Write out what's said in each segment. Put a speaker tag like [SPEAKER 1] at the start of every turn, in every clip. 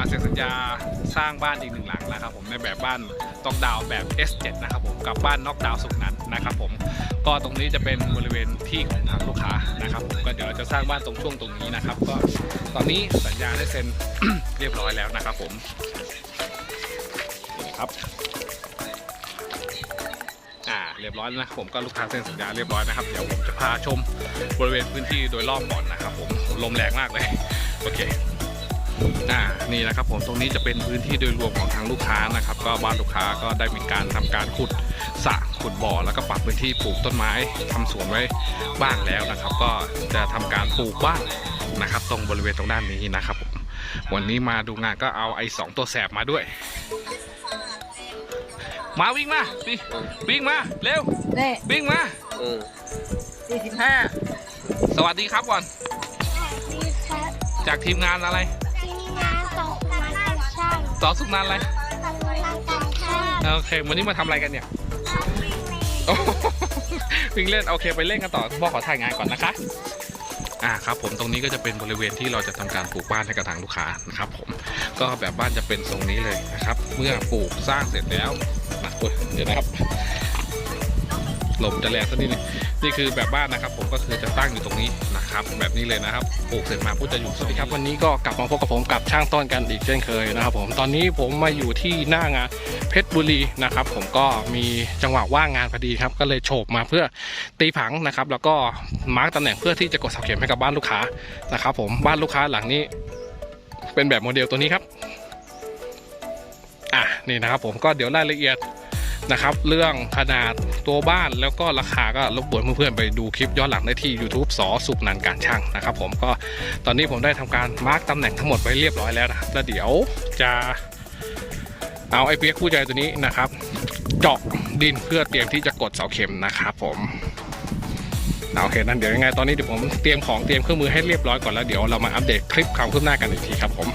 [SPEAKER 1] าเซ็นสัญญาสร้างบ้านอีกหนึ่งหลังนะครับผมในแบบบ้านตอกดาวแบบ S7 นะครับผมกับบ้านน็อกดาวสุขนันนะครับผมก็ตรงนี้จะเป็นบริเวณที่ของทางลูกค้านะครับผมก็เดี๋ยวเราจะสร้างบ้านตรงช่วงตรงนี้นะครับ ก็ตอนนี้สัญญาได้เซ็นเรียบร้อยแล้วนะครับผมนี่ครับอ่าเรียบร้อยแล้วนะครับผมก็ลูกค้าเซ็นสัญญาเรียบร้อยนะครับเดี๋ยวผมจะพาชมบริเวณพื้นที่โดยรอบก่อนนะครับผมลมแรงมากเลยโอเค อ่านี่นะครับผมตรงนี้จะเป็นพื้นที่โดยรวมของทางลูกค้านะครับ ก็บ้านลูกค้าก็ได้มีการทำการขุดสระขุดบ่อ แล้วก็ปรับพื้นที่ปลูกต้นไม้ทำสวนไว้บ้างแล้วนะครับ ก็จะทำการปลูกบ้างนะครับ ตรงบริเวณตรงด้านนี้นะครับผมวันนี้มาดูงานก็เอาไอ้สองตัวแสบมาด้วย มาวิ่งมาวิ่งวิ่งมาเร็ว
[SPEAKER 2] นี่
[SPEAKER 1] วิ่งมา
[SPEAKER 3] อืม
[SPEAKER 2] สี่สิบห้า
[SPEAKER 1] สวัสดีครับก่อน
[SPEAKER 4] มีครับ
[SPEAKER 1] จากทีมงานอะไร
[SPEAKER 4] ช่าง
[SPEAKER 1] สอสุกนานอะไร
[SPEAKER 4] ทำงานการช่าง
[SPEAKER 1] โอเค วันนี้มาทำอะไรกันเนี่ยโอ้โหวิ่งเล่นโอเคไปเล่นกันต่อพ่อขอถ่ายงานก่อนนะคะ อ่าครับผมตรงนี้ก็จะเป็นบริเวณที่เราจะทำการปลูกบ้านให้กับทางลูกค้านะครับ ผมก็แบบบ้านจะเป็นทรงนี้เลยนะครับ เมื่อปลูกสร้างเสร็จแล้วนะโอ้ยเดี๋ยวนะครับลมจะแรงสักนิดนึง นี่คือแบบบ้านนะครับ ผมก็คือจะตั้งอยู่ตรงนี้นะครับ แบบนี้เลยนะครับปลูกเสร็จมาปุ๊บจะอยู่สวัสดีครับวันนี้ก็กลับมาพบกับผมกับช่างต้นกันอีกเช่นเคยนะครับ ผมตอนนี้ผมมาอยู่ที่หน้างานเพชรบุรีนะครับ ผมก็มีจังหวะว่างงานพอดีครับ ก็เลยโฉบมาเพื่อตีผังนะครับ แล้วก็มาร์กตำแหน่งเพื่อที่จะกดเสาเข็มให้กับบ้านลูกค้านะครับ ผมบ้านลูกค้าหลังนี้ เป็นแบบโมเดลตัวนี้ครับ อะนี่นะครับ ผมก็เดี๋ยวรายละเอียด นะครับ เรื่องขนาดตัวบ้านแล้วก็ราคาก็รบกวนเพื่อนๆไปดูคลิปย้อนหลังได้ที่ YouTube สอสุกนันการช่างนะครับ ผมก็ตอนนี้ผมได้ทำการมาร์กตำแหน่งทั้งหมดไว้เรียบร้อยแล้วนะแล้วเดี๋ยวจะเอาไอ้เปียกคู่ใจตัวนี้นะครับ เจาะดินเพื่อเตรียมที่จะกดเสาเข็มนะครับผมเอาโอเคนั่นเดี๋ยวยังไงตอนนี้เดี๋ยวผมเตรียมของเตรียมเครื่องมือให้เรียบร้อยก่อนแล้วเดี๋ยวเรามาอัปเดตคลิปความคืบหน้ากันอีกทีครับผม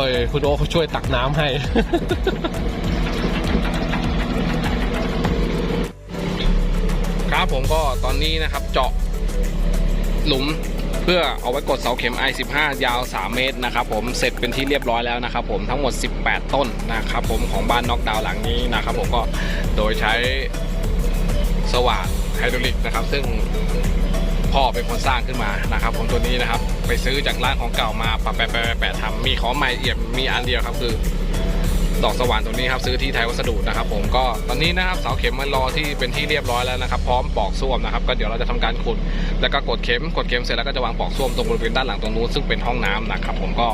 [SPEAKER 3] เอ้ยคุณโอ๊คเขาช่วยตักน้ำให้
[SPEAKER 1] ครับผมก็ตอนนี้นะครับเจาะหลุมเพื่อเอาไว้กดเสาเข็ม i15 ยาว 3 เมตรนะครับผมเสร็จเป็นที่เรียบร้อยแล้วนะครับผมทั้งหมด 18 ต้นนะครับผมของบ้านน็อกดาวน์หลังนี้นะครับผมก็โดยใช้สว่านไฮดรอลิกนะครับ ซึ่ง พ่อเป็นคนสร้างขึ้นมานะครับผมตัวนี้นะครับ ไปซื้อจากร้านของเก่ามาปะแปะแปะแปะทำมีของใหม่เอี่ยมมีอันเดียวครับคือดอกสว่านตัวนี้ครับซื้อที่ไทยวัสดุนะครับ ผมก็ตอนนี้นะครับเสาเข็มมันรอที่เป็นที่เรียบร้อยแล้วนะครับพร้อมปอกส้วมนะครับก็เดี๋ยวเราจะทำการขุดแล้วก็กดเข็มกดเข็มเสร็จแล้วก็จะวางปอกส้วมตรงบริเวณด้านหลังตรงนู้นซึ่งเป็นห้องน้ำนะครับ ผมก็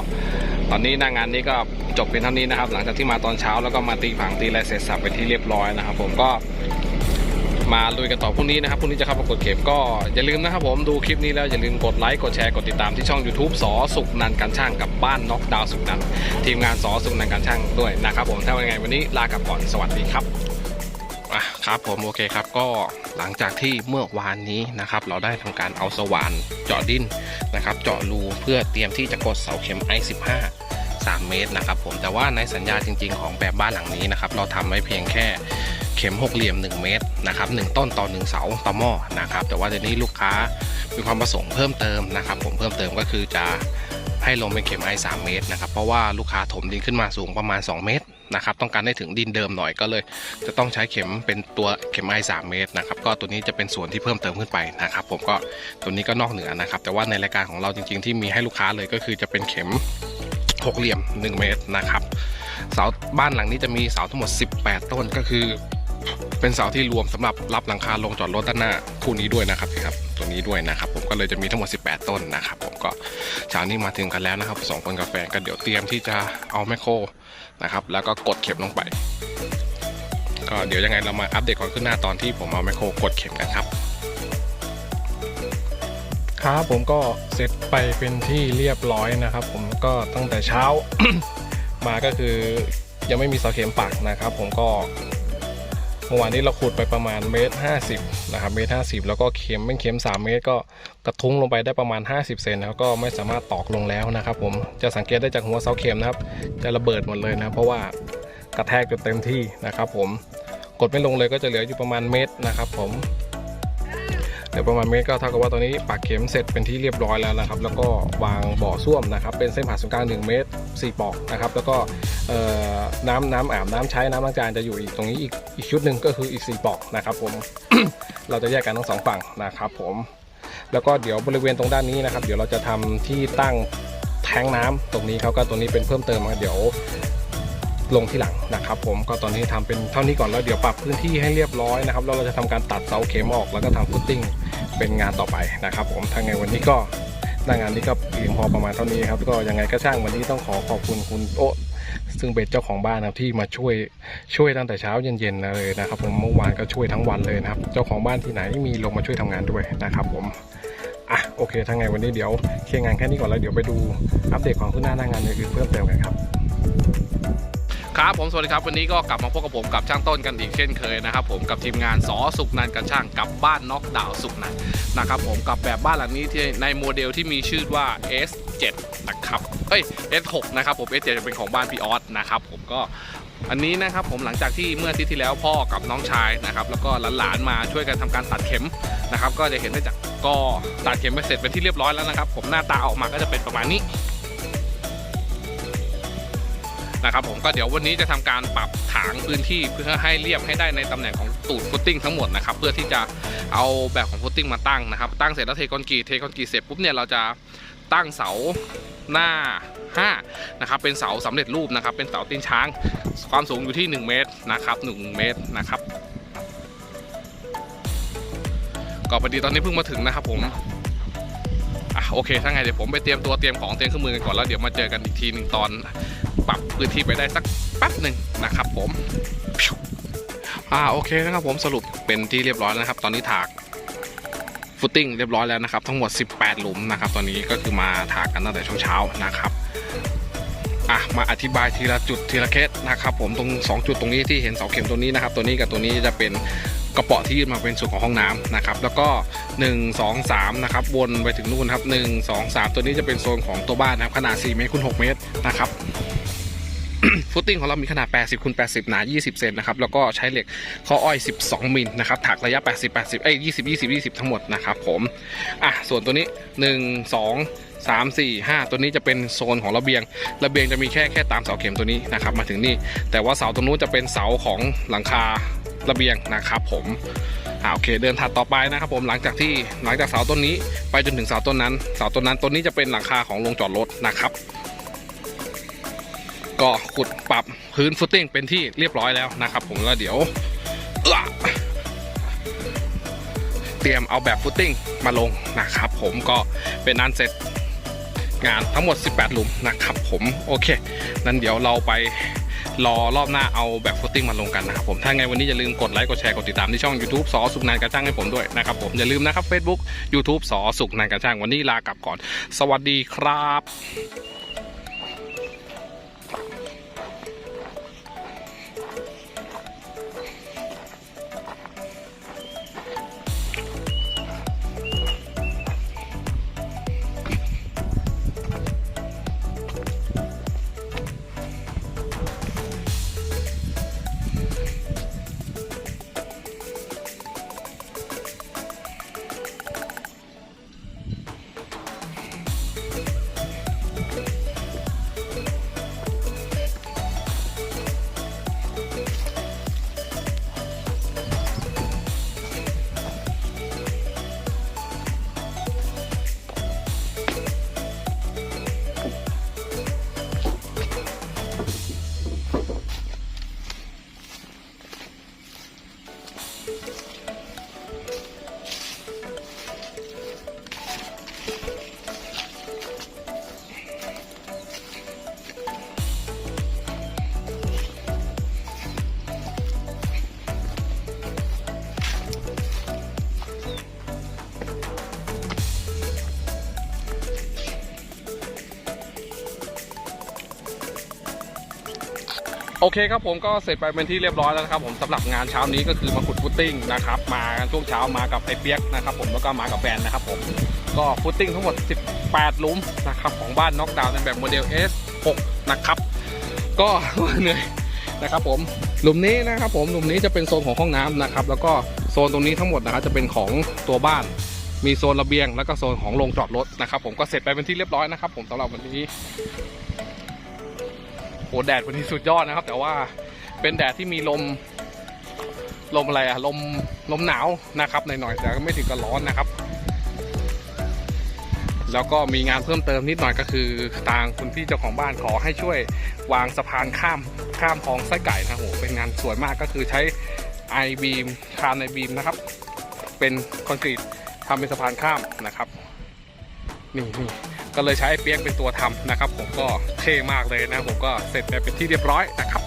[SPEAKER 1] ตอนนี้หน้างานนี้ก็จบเป็นเท่านี้นะครับ หลังจากที่มาตอนเช้าแล้วก็มาตีผังตีอะไรเสร็จสับไปที่เรียบร้อยนะครับ ผมก็ มาลุยกันต่อพรุ่งนี้นะครับพรุ่งนี้จะเข้ามากดเข็มก็อย่าลืมนะครับผมดูคลิปนี้แล้วอย่าลืมกดไลค์กดแชร์กดติดตามที่ช่อง YouTube สอสุกนันกันช่างกับบ้านน็อกดาวสุกนันทีมงานสอสุนันการช่างด้วยนะครับผมถ้าเป็นไงวันนี้ลากลับก่อนสวัสดีครับอะครับผมโอเคครับก็หลังจากที่เมื่อวานนี้นะครับเราได้ทำการเอาสว่านเจาะดินนะครับเจาะรูเพื่อเตรียมที่จะกดเสาเข็ม i15 3 เมตรนะครับผมแต่ว่าในสัญญาจริง ๆ ของแบบบ้านหลังนี้นะครับเราทำไว้เพียงแค่ เข็มหกเหลี่ยม 1 เมตรนะครับหนึ่งต้นต่อ 1 เสาต่อหม้อนะครับ แต่ว่าเดี๋ยวนี้ลูกค้ามีความประสงค์เพิ่มเติมนะครับ ผมเพิ่มเติมก็คือจะให้ลงเป็นเข็มไอ3เมตรนะครับ เพราะว่าลูกค้าถมดินขึ้นมาสูงประมาณ 2 เมตรนะครับ ต้องการได้ถึงดินเดิมหน่อยก็เลย จะต้องใช้เข็มเป็นตัวเข็มไอ3เมตรนะครับ ก็ตัวนี้จะเป็นส่วนที่เพิ่มเติมขึ้นไปนะครับ ผมก็ตัวนี้ก็นอกเหนือนะครับ แต่ว่าในรายการของเราจริง ๆ ที่มีให้ลูกค้าเลยก็คือจะเป็นเข็มหกเหลี่ยม 1 เมตรนะครับเสาบ้านหลังนี้จะมีเสาทั้งหมด 18 ต้นก็คือ เป็นเสาที่รวมสำหรับรับหลังคาลงจอดรถด้านหน้าคู่นี้ด้วยนะครับครับตัวนี้ด้วยนะครับ ผมก็เลยจะมีทั้งหมด 18 ต้นนะครับผมก็เช้านี้มาถึงกันแล้วนะครับสองคนกาแฟนก็เดี๋ยวเตรียมที่จะเอาแมคโครนะครับแล้วก็กดเข็มลงไป ก็เดี๋ยวยังไงเรามาอัปเดตความขึ้นหน้าตอนที่ผมเอาแมคโครกดเข็มกันครับ
[SPEAKER 3] ครับผมก็เสร็จไปเป็นที่เรียบร้อยนะครับ ผมก็ตั้งแต่เช้ามาก็คือยังไม่มีเสาเข็มปักนะครับ ผมก็ เมื่อวานนี้เราขุดไปประมาณเมตรห้าสิบนะครับเมตรห้าสิบแล้วก็เข็มเป็นเข็ม3เมตร ก็กระทุ้งลงไปได้ประมาณ 50 เซนแล้วก็ไม่สามารถตอกลงแล้วนะครับผมจะสังเกตได้จากหัวเสาเข็มนะครับ จะระเบิดหมดเลยนะเพราะว่ากระแทกจนเต็มที่นะครับผมกดไม่ลงเลยก็จะเหลืออยู่ประมาณเมตรนะครับผม ดี๋ยวประมาณเมตรก็เท่ากับว่าตอนนี้ปักเข็มเสร็จเป็นที่เรียบร้อยแล้วนะครับ แล้วก็วางบ่อส้วมนะครับ เป็นเส้นผ่าศูนย์กลาง1เมตร4ปอกนะครับ แล้วก็เอ่อน้ำน้ำอาบน้ำใช้น้ำล้างจานจะอยู่อีกตรงนี้อีกอีกชุดหนึ่งก็คืออีก4ปอกนะครับผมเราจะแยกกันทั้งสองฝั่งนะครับ ผม แล้วก็เดี๋ยวบริเวณตรงด้านนี้นะครับ เดี๋ยวเราจะทำที่ตั้งแทงน้ำตรงนี้เขาก็ตรงนี้เป็นเพิ่มเติมมาเดี๋ยวลงที่หลังนะครับผมก็ตอนนี้ทำเป็นเท่านี้ก่อนแล้วเดี๋ยวปรับพื้นที่ให้เรียบร้อยนะครับแล้วเราจะทำการตัดเสาเข็มออกแล้วก็ทำฟุตติ้ง เป็นงานต่อไปนะครับ ผมทางไงวันนี้ก็หน้างานนี้ก็เพียงพอประมาณเท่านี้ครับ ก็ยังไงก็ช่างวันนี้ต้องขอขอบคุณคุณโอะซึ่งเป็นเจ้าของบ้านนะครับที่มาช่วยช่วยตั้งแต่เช้าเย็นๆเลยนะครับ ผมเมื่อวานก็ช่วยทั้งวันเลยนะครับ เจ้าของบ้านที่ไหนมีลงมาช่วยทำงานด้วยนะครับ ผมอะโอเคทางไงวันนี้เดี๋ยวเคลียร์งานแค่นี้ก่อนแล้วเดี๋ยวไปดูอัปเดตความคืบหน้าหน้างานอื่นๆเพิ่มเติมกันครับ
[SPEAKER 1] ครับผมสวัสดีครับวันนี้ก็กลับมาพบกับผมกับช่างต้นกันอีกเช่นเคยนะครับผมกับทีมงานสอสุกนันกันช่างกับบ้านน็อกดาวน์สุกนันนะครับผมกับแบบบ้านหลังนี้ที่ในโมเดลที่มีชื่อว่า S7 นะครับเอ้ย S6 นะครับผม S7 จะเป็นของบ้านพี่ออสนะครับผมก็อันนี้นะครับผมหลังจากที่เมื่ออาทิตย์ที่แล้วพ่อกับน้องชายนะครับแล้วก็หลานๆมาช่วยกันทำการตัดเข็มนะครับก็จะเห็นได้จากก็ตัดเข็มไปเสร็จเป็นที่เรียบร้อยแล้วนะครับผมหน้าตาออกมาก็จะเป็นประมาณนี้ นะครับผมก็เดี๋ยววันนี้จะทำการปรับถางพื้นที่เพื่อให้เรียบให้ได้ในตำแหน่งของตูดฟุตติ้งทั้งหมดนะครับเพื่อที่จะเอาแบบของฟุตติ้งมาตั้งนะครับตั้งเสร็จแล้วเทคอนกรีตเทคอนกรีตเสร็จปุ๊บเนี่ยเราจะตั้งเสาหน้า5นะครับเป็นเสาสำเร็จรูปนะครับเป็นเสาตีนช้าง ความสูงอยู่ที่ 1 เมตรนะครับ1เมตรนะครับก็พอดีตอนนี้เพิ่งมาถึงนะครับผม อะโอเคถ้าไงเดี๋ยวผมไปเตรียมตัวเตรียมของเตรียมเครื่องมือกันก่อนแล้วเดี๋ยวมาเจอกันอีกทีหนึ่งตอนปรับพื้นที่ไปได้สักแป๊บหนึ่งนะครับผมอ่าโอเคนะครับผมสรุปเป็นที่เรียบร้อยแล้วนะครับ ตอนนี้ถากฟุตติ้งเรียบร้อยแล้วนะครับทั้งหมด 18 หลุมนะครับ ตอนนี้ก็คือมาถากกันตั้งแต่ช่วงเช้านะครับอะมาอธิบายทีละจุดทีละเคสนะครับผมตรง 2 จุดตรงนี้ที่เห็นเสาเข็มตัวนี้นะครับ ตัวนี้กับตัวนี้จะเป็น กระเป๋อที่ยื่นมาเป็นส่วนของห้องน้ำนะครับแล้วก็ 1 2 3นะครับวนไปถึงนู่นครับ 1 2 3 ตัวนี้จะเป็นโซนของตัวบ้านนะครับขนาด 4 เมตรคูณ6เมตรนะครับฟุตติ้งของเรามีขนาด 80คูณ80 หนา 20 เซนนะครับ แล้วก็ใช้เหล็กข้ออ้อย 12 มิลนะครับ ถักระยะ 80 80 เอ้ย 20 20 20 ทั้งหมดนะครับผม อะ ส่วนตัวนี้ 1 2 3 4 5ตัวนี้จะเป็นโซนของระเบียง ระเบียงจะมีแค่แค่ตามเสาเข็มตัวนี้นะครับมาถึงนี่ แต่ว่าเสาตรงนู้นจะเป็นเสาของหลังคาระเบียงนะครับผมอ่าโอเคเดินถัดต่อไปนะครับผมหลังจากที่หลังจากเสาต้นนี้ ไปจนถึงเสาต้นนั้น เสาต้นนั้นต้นนี้จะเป็นหลังคาของโรงจอดรถนะครับ ก็ขุดปรับพื้นฟุตติ้งเป็นที่เรียบร้อยแล้วนะครับ ผมแล้วเดี๋ยวเตรียมเอาแบบฟุตติ้งมาลงนะครับ ผมก็เป็นนันเสร็จ งานทั้งหมด 18 หลุมนะครับผมโอเค นั้นเดี๋ยวเราไปรอรอบหน้าเอาแบบฟุตติ้งมาลงกันนะครับผม ถ้าไงวันนี้อย่าลืมกดไลค์กดแชร์กดติดตามที่ช่อง YouTube สอสุกนานกระช่างให้ผมด้วยนะครับผม อย่าลืมนะครับ Facebook YouTube สอสุกนานกระช่างวันนี้ลากลับก่อน สวัสดีครับ โอเคครับผมก็เสร็จไปเป็นที่เรียบร้อยแล้วนะครับผมสำหรับงานเช้านี้ก็คือมาขุดฟุตติ้งนะครับมาช่วงเช้ามากับไอเปียกนะครับผมแล้วก็มากับแฟนนะครับผมก็ฟุตติ้งทั้งหมด 18หลุมนะครับของบ้านน็อกดาวน์ในแบบโมเดล S6 นะครับก็เหนื่อยนะครับผมหลุมนี้นะครับผมหลุมนี้จะเป็นโซนของห้องน้ำนะครับแล้วก็โซนตรงนี้ทั้งหมดนะครับจะเป็นของตัวบ้านมีโซนระเบียง แล้วก็โซนของโรงจอดรถนะครับผมก็เสร็จไปเป็นที่เรียบร้อยนะครับผมสำหรับวันนี้ แดดวันนี้สุดยอดนะครับ แต่ว่าเป็นแดดที่มีลม ลมอะไรอะลมลมหนาวนะครับหน่อยๆแต่ก็ไม่ถึงกับร้อนนะครับ แล้วก็มีงานเพิ่มเติมนิดหน่อยก็คือทางคุณพี่เจ้าของบ้านขอให้ช่วยวางสะพานข้ามข้ามคลองไส้ไก่นะโหเป็นงานสวยมากก็คือใช้ไอบีมคานไอบีมนะครับ เป็นคอนกรีตทำเป็นสะพานข้ามนะครับ นี่นี่ ก็เลยใช้เปียกเป็นตัวทำนะครับ ผมก็เท่มากเลยนะผมก็เสร็จไปเป็นที่เรียบร้อยนะครับ